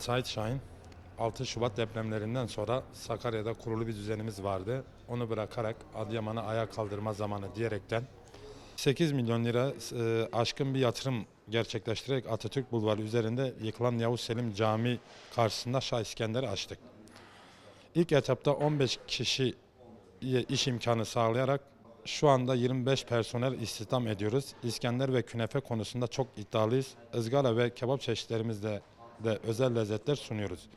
Sait Şahin. 6 Şubat depremlerinden sonra Sakarya'da kurulu bir düzenimiz vardı. Onu bırakarak Adıyaman'ı ayağa kaldırma zamanı diyerekten 8 milyon lira e, aşkın bir yatırım gerçekleştirerek Atatürk Bulvarı üzerinde yıkılan Yavuz Selim Camii karşısında Şah İskender'i açtık. İlk etapta 15 kişi iş imkanı sağlayarak şu anda 25 personel istihdam ediyoruz. İskender ve künefe konusunda çok iddialıyız. Izgara ve kebap çeşitlerimizde de özel lezzetler sunuyoruz.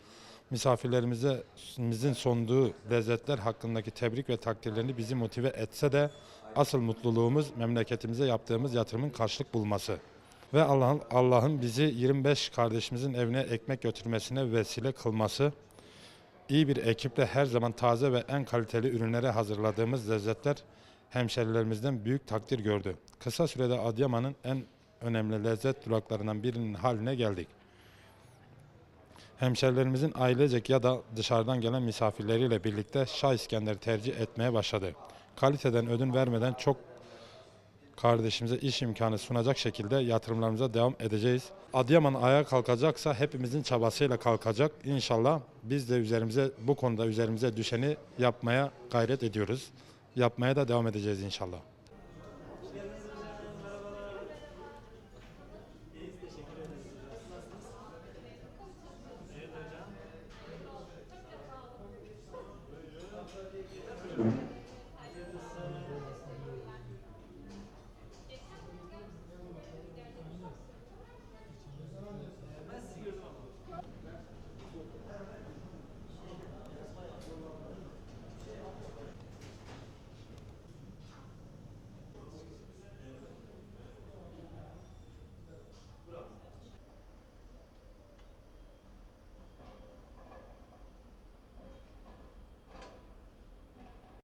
Misafirlerimizin sunduğu lezzetler hakkındaki tebrik ve takdirlerini bizi motive etse de asıl mutluluğumuz memleketimize yaptığımız yatırımın karşılık bulması. Ve Allah'ın Allah'ın bizi 25 kardeşimizin evine ekmek götürmesine vesile kılması iyi bir ekiple her zaman taze ve en kaliteli ürünlere hazırladığımız lezzetler hemşerilerimizden büyük takdir gördü. Kısa sürede Adıyaman'ın en önemli lezzet duraklarından birinin haline geldik. Hemşerilerimizin ailecek ya da dışarıdan gelen misafirleriyle birlikte Şah İskender'i tercih etmeye başladı. Kaliteden ödün vermeden çok kardeşimize iş imkanı sunacak şekilde yatırımlarımıza devam edeceğiz. Adıyaman ayağa kalkacaksa hepimizin çabasıyla kalkacak. İnşallah biz de üzerimize bu konuda üzerimize düşeni yapmaya gayret ediyoruz. Yapmaya da devam edeceğiz inşallah. Sure.